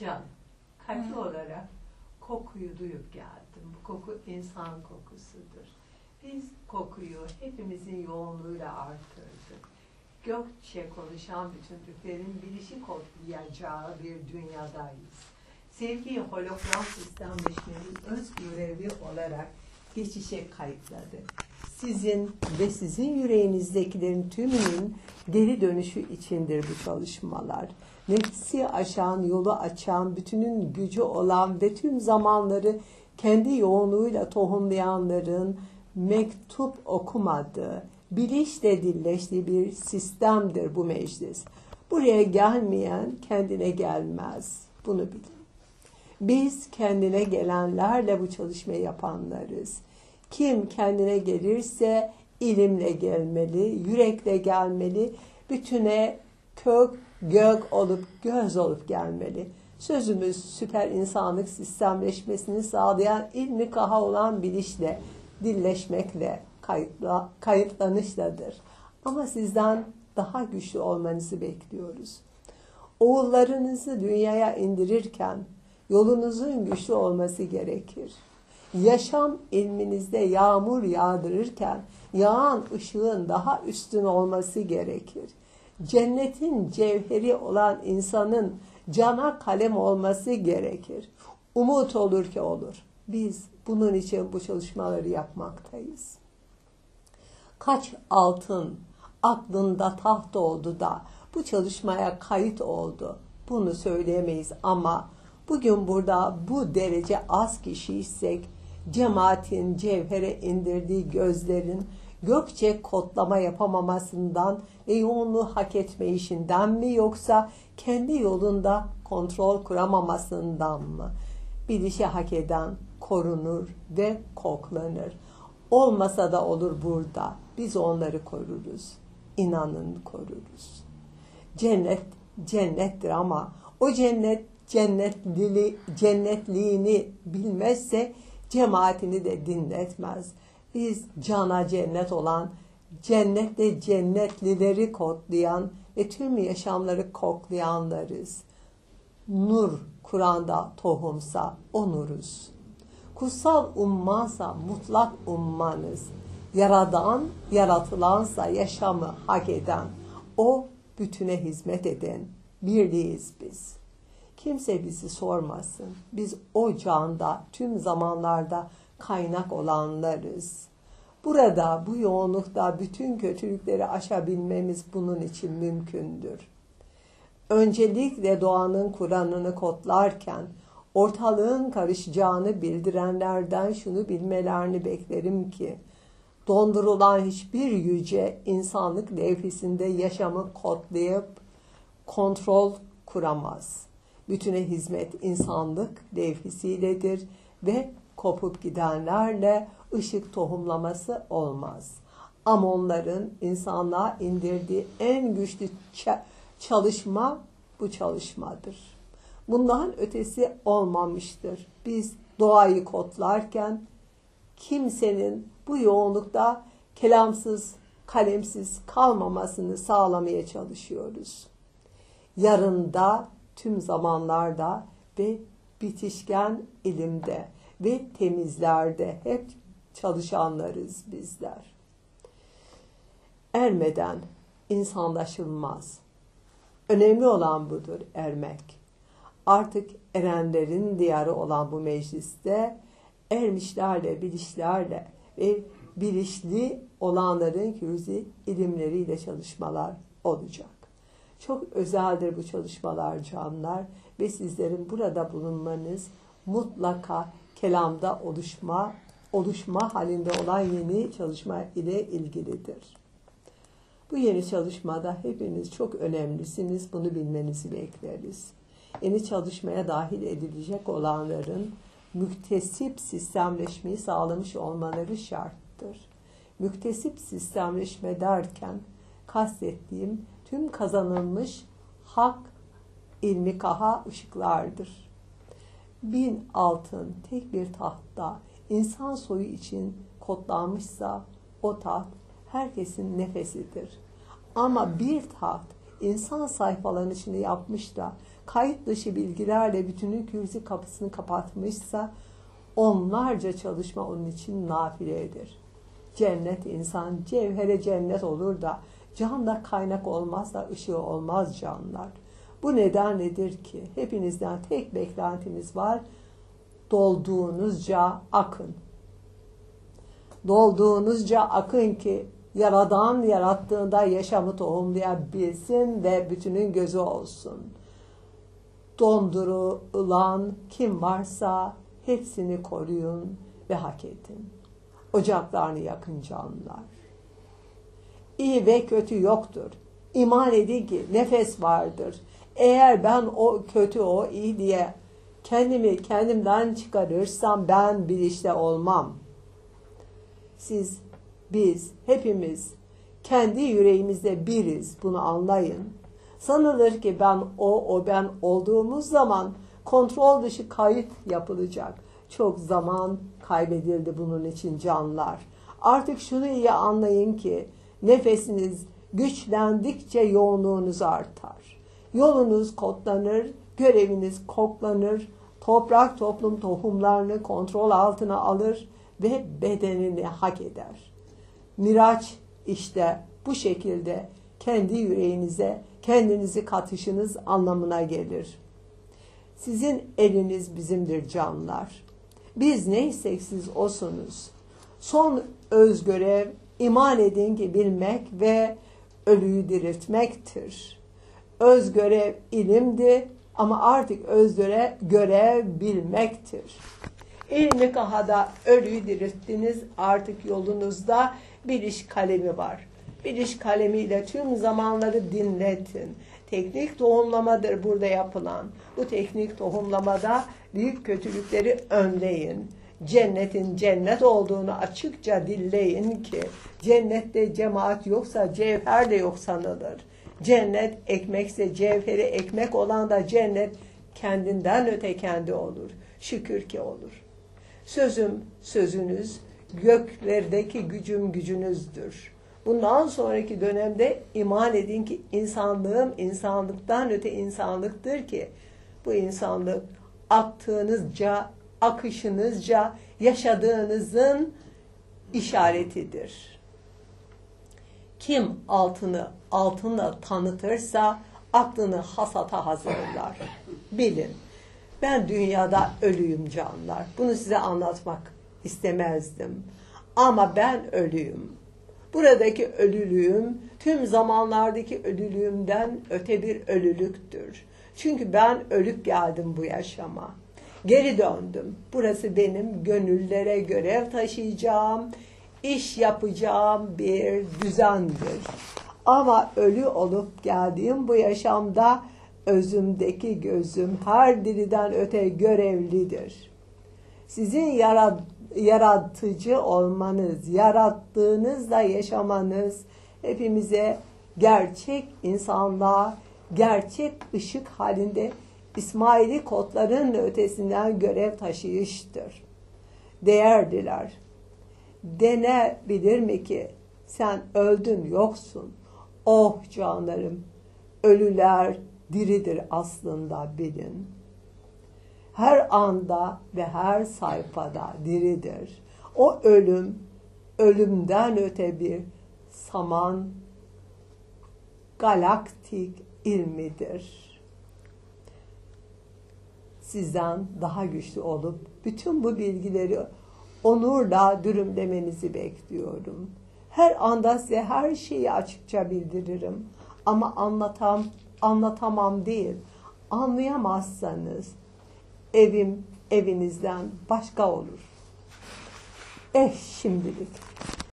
Can, kalpli olarak kokuyu duyup geldim. Bu koku insan kokusudur. Biz kokuyu hepimizin yoğunluğuyla artırdık. Gökçe konuşan bütünlüklerin bilişi kodlayacağı bir dünyadayız. Sevgiyi hologram sistemleşmenin öz görevi olarak geçişe kayıtladı. Sizin ve sizin yüreğinizdekilerin tümünün geri dönüşü içindir bu çalışmalar. Nefsi aşan, yolu açan, bütünün gücü olan ve tüm zamanları kendi yoğunluğuyla tohumlayanların mektup okumadığı, bilinçle dilleştiği bir sistemdir bu meclis. Buraya gelmeyen kendine gelmez. Bunu bilin. Biz kendine gelenlerle bu çalışmayı yapanlarız. Kim kendine gelirse ilimle gelmeli, yürekle gelmeli, bütüne kök, gök olup göz olup gelmeli. Sözümüz süper insanlık sistemleşmesini sağlayan ilmi kaha olan bilişle, dilleşmekle, kayıtla, kayıtlanışladır. Ama sizden daha güçlü olmanızı bekliyoruz. Oğullarınızı dünyaya indirirken yolunuzun güçlü olması gerekir. Yaşam ilminizde yağmur yağdırırken yağan ışığın daha üstün olması gerekir. Cennetin cevheri olan insanın cana kalem olması gerekir. Umut olur ki olur. Biz bunun için bu çalışmaları yapmaktayız. Kaç altın aklında taht oldu da bu çalışmaya kayıt oldu. Bunu söyleyemeyiz ama bugün burada bu derece az kişiysek cemaatin cevhere indirdiği gözlerin gökçe kodlama yapamamasından ve yoğunluğu hak etmeyişinden mi yoksa kendi yolunda kontrol kuramamasından mı? Bilişi hak eden korunur ve koklanır. Olmasa da olur burada. Biz onları koruruz. İnanın koruruz. Cennet cennettir ama o cennet cennetlili, cennetliğini bilmezse cemaatini de dinletmez. Biz cana cennet olan, cennette cennetlileri kodlayan ve tüm yaşamları koklayanlarız. Nur Kur'an'da tohumsa o nuruz. Kutsal ummansa mutlak ummanız. Yaradan, yaratılansa yaşamı hak eden, o bütüne hizmet eden birliğiz biz. Kimse bizi sormasın. Biz o canda, tüm zamanlarda kaynak olanlarız. Burada, bu yoğunlukta bütün kötülükleri aşabilmemiz bunun için mümkündür. Öncelikle doğanın Kur'an'ını kodlarken, ortalığın karışacağını bildirenlerden şunu bilmelerini beklerim ki, dondurulan hiçbir yüce insanlık levhisinde yaşamı kodlayıp kontrol kuramaz. Bütüne hizmet insanlık levhisiyledir ve kopup gidenlerle ışık tohumlaması olmaz. Ama onların insanlığa indirdiği en güçlü çalışma bu çalışmadır. Bundan ötesi olmamıştır. Biz doğayı kodlarken kimsenin bu yoğunlukta kelamsız, kalemsiz kalmamasını sağlamaya çalışıyoruz. Yarında, tüm zamanlarda ve bitişken ilimde ve temizlerde hep çalışanlarız bizler. Ermeden insanlaşılmaz. Önemli olan budur ermek. Artık erenlerin diyarı olan bu mecliste ermişlerle, bilişlerle ve bilişli olanların kürzi ilimleriyle çalışmalar olacak. Çok özeldir bu çalışmalar canlar ve sizlerin burada bulunmanız mutlaka kelamda oluşma, oluşma halinde olan yeni çalışma ile ilgilidir. Bu yeni çalışmada hepiniz çok önemlisiniz. Bunu bilmenizi bekleriz. Yeni çalışmaya dahil edilecek olanların müktesip sistemleşmeyi sağlamış olmaları şarttır. Müktesip sistemleşme derken kastettiğim tüm kazanılmış hak ilmi kaha ışıklardır. Bin altın tek bir tahtta insan soyu için kodlanmışsa o taht herkesin nefesidir. Ama bir taht insan sayfalarının içinde yapmış da kayıt dışı bilgilerle bütünün kürsi kapısını kapatmışsa onlarca çalışma onun için nafiledir. Cennet insan cevhere cennet olur da canda kaynak olmazsa ışığı olmaz canlar. Bu neden nedir ki? Hepinizden tek beklentimiz var. Dolduğunuzca akın. Dolduğunuzca akın ki Yaradan yarattığında yaşamı tohumlayabilsin ve bütünün gözü olsun. Dondurulan kim varsa hepsini koruyun ve hak edin. Ocaklarını yakın canlar. İyi ve kötü yoktur. İman edin ki nefes vardır. Eğer ben o kötü o iyi diye kendimi kendimden çıkarırsam ben bilişte olmam. Siz biz hepimiz kendi yüreğimizde biriz bunu anlayın. Sanılır ki ben o, o ben olduğumuz zaman kontrol dışı kayıt yapılacak. Çok zaman kaybedildi bunun için canlar. Artık şunu iyi anlayın ki nefesiniz güçlendikçe yoğunluğunuz artar. Yolunuz kodlanır, göreviniz koklanır, toprak toplum tohumlarını kontrol altına alır ve bedenini hak eder. Miraç işte bu şekilde kendi yüreğinize kendinizi katışınız anlamına gelir. Sizin eliniz bizimdir canlar. Biz neysek siz osunuz. Son öz görev iman edin ki bilmek ve ölüyü diriltmektir. Öz görev ilimdi ama artık öz görev, görev bilmektir. İlmi kahada ölüyü dirilttiniz artık yolunuzda bir iş kalemi var. Bir iş kalemiyle tüm zamanları dinletin. Teknik tohumlamadır burada yapılan. Bu teknik tohumlamada büyük kötülükleri önleyin. Cennetin cennet olduğunu açıkça dilleyin ki cennette cemaat yoksa cevher de yok sanılır. Cennet ekmekse cevheri ekmek olan da cennet kendinden öte kendi olur. Şükür ki olur. Sözüm sözünüz, göklerdeki gücüm gücünüzdür. Bundan sonraki dönemde iman edin ki insanlığım insanlıktan öte insanlıktır ki bu insanlık aktığınızca, akışınızca yaşadığınızın işaretidir. Kim altını altınla tanıtırsa aklını hasata hazırlar. Bilin. Ben dünyada ölüyüm canlar. Bunu size anlatmak istemezdim. Ama ben ölüyüm. Buradaki ölülüğüm tüm zamanlardaki ölülüğümden öte bir ölülüktür. Çünkü ben ölüp geldim bu yaşama. Geri döndüm. Burası benim gönüllere görev taşıyacağım, iş yapacağım bir düzendir. Ama ölü olup geldiğim bu yaşamda özümdeki gözüm her diriden öte görevlidir. Sizin yarat yaratıcı olmanız, yarattığınızla yaşamanız hepimize gerçek insanlığa, gerçek ışık halinde İsmaili kodların ötesinden görev taşıyıştır. Değerliler, denebilir mi ki sen öldün yoksun. Oh canlarım, ölüler diridir aslında bilin.'' her anda ve her sayfada diridir. O ölüm, ölümden öte bir saman galaktik ilmidir. Sizden daha güçlü olup bütün bu bilgileri onurla dürümlemenizi bekliyorum. Her anda size her şeyi açıkça bildiririm. Ama anlatam, anlatamam değil. Anlayamazsanız evim evinizden başka olur. Eh şimdilik.